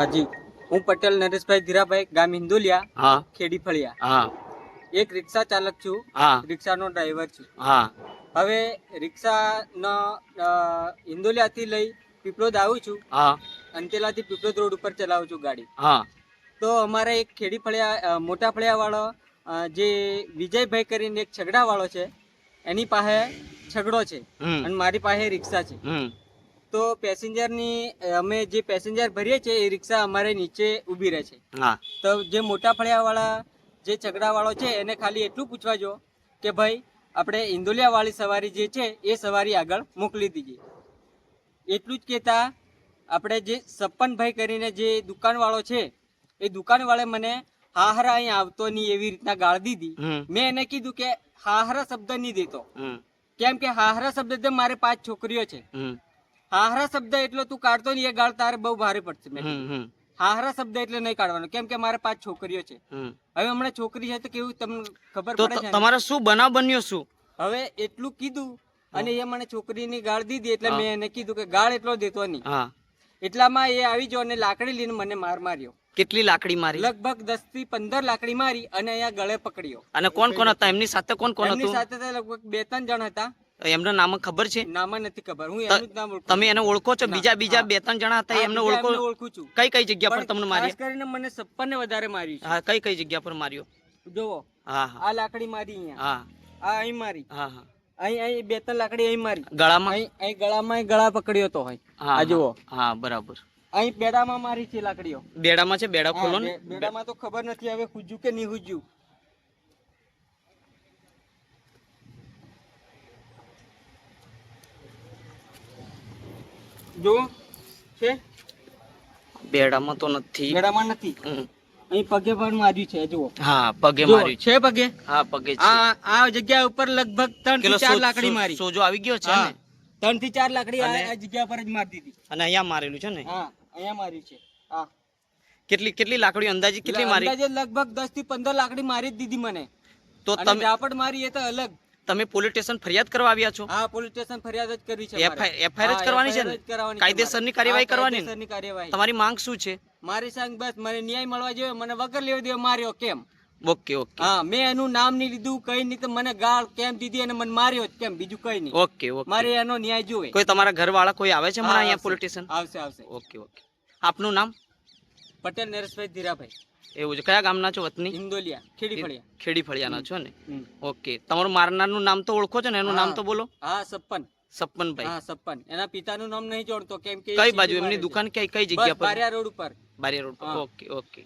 હાજી. હું પટેલ નરેશભાઈ ધીરાભાઈ ગામ હિન્દુલિયા હા. ખેડી ફળિયા હા. એક રિક્ષા ચાલક છું. હા. રિક્ષાનો ડ્રાઈવર છું. હા. હવે રિક્ષાનો અ, ઇન્દોલિયાથી લઈ પીપળોદ આવું છું. હા. અંતેલાથી પીપળોદ રોડ ઉપર ચલાવું છું ગાડી. હા. તો અમારે એક ખેડી ફળિયા મોટા ફળિયાવાળો વાળો જે વિજયભાઈ કરીને એક છગડા વાળો છે એની પાસે છગડો છે અને મારી પાસે રિક્ષા છે. તો પેસેન્જરની અમે જે પેસેન્જર ભરીએ છીએ એ રિક્ષા અમારે નીચે ઊભી રહે છે. હા. તો જે મોટા ફળિયાવાળા જે ચગડાવાળો છે એને ખાલી એટલું પૂછવા જો કે ભાઈ આપણે ઇન્દોલિયાવાળી સવારી જે છે એ સવારી આગળ મોકલી દીધી. એટલું જ કહેતા આપણે જે સપ્પનભાઈ કરીને જે દુકાનવાળો છે એ દુકાનવાળે મને હાહરા અહીં આવતો નહીં એવી રીતના ગાળ દીધી. મેં એને કીધું કે હાહરા શબ્દ નહીં દેતો. કેમ કે હાહરા શબ્દ મારે પાંચ છોકરીઓ છે. હાહરા શબ્દ એટલો તું કાઢતો ને એ ગાળ તારે બહુ ભારે પડશે મેં હાહરા શબ્દ એટલે નહીં કાઢવાનો. કેમ કે મારે પાંચ છોકરીઓ છે. હવે હમણાં છોકરી છે તો કેવું તમને ખબર પડે છે તમારે શું બનાવ બન્યો શું? હવે એટલું કીધું અને એ મને છોકરીની ગાળ દીધી એટલે મેં એને કીધું કે ગાળ એટલો દેતો નહીં. એટલામાં એ આવી ગયો અને લાકડી લઈને મને માર માર્યો. કેટલી લાકડી મારી? લગભગ દસથી પંદર લાકડી મારી અને અહીંયા ગળે પકડ્યો. અને કોણ કોણ હતા? એમની સાથે કોણ કોણ એમની સાથે લગભગ બે ત્રણ જણ હતા. એમના નામ ખબર છે? નામ નથી ખબર. હું એનું નામ ઓળખું તમે એને ઓળખો છો? બીજા બીજા બે ત્રણ જણા હતા એમને ઓળખો ઓળખું છું. કઈ કઈ જગ્યા પર તમને તમને ખાસ મારી કરીને મને સપ્પન ને વધારે માર્યું હા કઈ કઈ જગ્યા પર માર્યો? જોવો હા આ લાકડી મારી અહીંયા. હા. આ અહીં મારી. હા હા. અહીં અહીં બે ત્રણ લાકડી અહીં મારી. ગળામાં? અહીં અહીં ગળામાં ગળા પકડ્યો તો હા આ જુઓ. હા, હા બરાબર. અહીં બેડામાં મારી છે લાકડીઓ. બેડામાં છે? બેડા ખોલો ને. બેડામાં તો ખબર નથી હવે હુજ્યું કે નહીં હુજ્યું. જુઓ છે? બેડામાં તો નથી. બેડામાં નથી? અહીં પગે પણ માર્યું છે જુઓ. હા પગે માર્યું છે. પગે? હા પગે છે. આ આ જગ્યા ઉપર લગભગ ત્રણથી ચાર લાકડી મારી. સોજો આવી ગયો છે ને? 3 થી 4 લાકડી આ જગ્યા પર જ મારી દીધી અને અહીંયા મારેલું છે ને? હા અહીંયા માર્યું છે. હા. કેટલી કેટલી લાકડી અંદાજે કેટલી મારી? અંદાજે લગભગ દસથી પંદર લાકડી મારી જ દીધી મને. તો તમે ઝાપટ મારી એ તો અલગ. તમે પોલીસ સ્ટેશન ફરિયાદ કરવા આવ્યા છો? હા પોલીસ સ્ટેશન ફરિયાદ જ કરવી છે. એફઆઈઆર જ કરવાની છે ને? કાયદેસરની કાર્યવાહી કરવાની? કાર્યવાહી. તમારી માંગ શું છે? મારી સંગ બસ મને ન્યાય મળવા જોઈએ મને વગર લેવા દેવો માર્યો કેમ? ઓકે ઓકે હા મેં એનું નામ નહીં લીધું કઈ નહીં તો મને ગાળ કેમ દીધી અને મને માર્યો કેમ બીજું કઈ નહીં. ઓકે ઓકે મારે એનો ન્યાય જોવે કોઈ તમારા ઘરવાળા કોઈ આવે છે મારા અહીંયા. પોલીસ સ્ટેશન આવશે આવશે. ઓકે ઓકે આપનું નામ? પટેલ નરેશભાઈ ધીરાભાઈ. એવું છે. કયા ગામના છો વતની? ઇન્દોલિયા ખેડી ફળિયા ખેડી ફળિયાના છો ને? ઓકે. તમારું મારનારનું નામ તો ઓળખો છો ને? એનું નામ તો બોલો. હા સપ્પન. સપનભાઈ હા સપ્પન. એના પિતાનું નામ નહીં જોડતો કેમ કે કઈ બાજુ? એમની દુકાન કઈ કઈ જગ્યા પર? બારિયા રોડ ઉપર. બારિયા રોડ પર ઓકે ઓકે.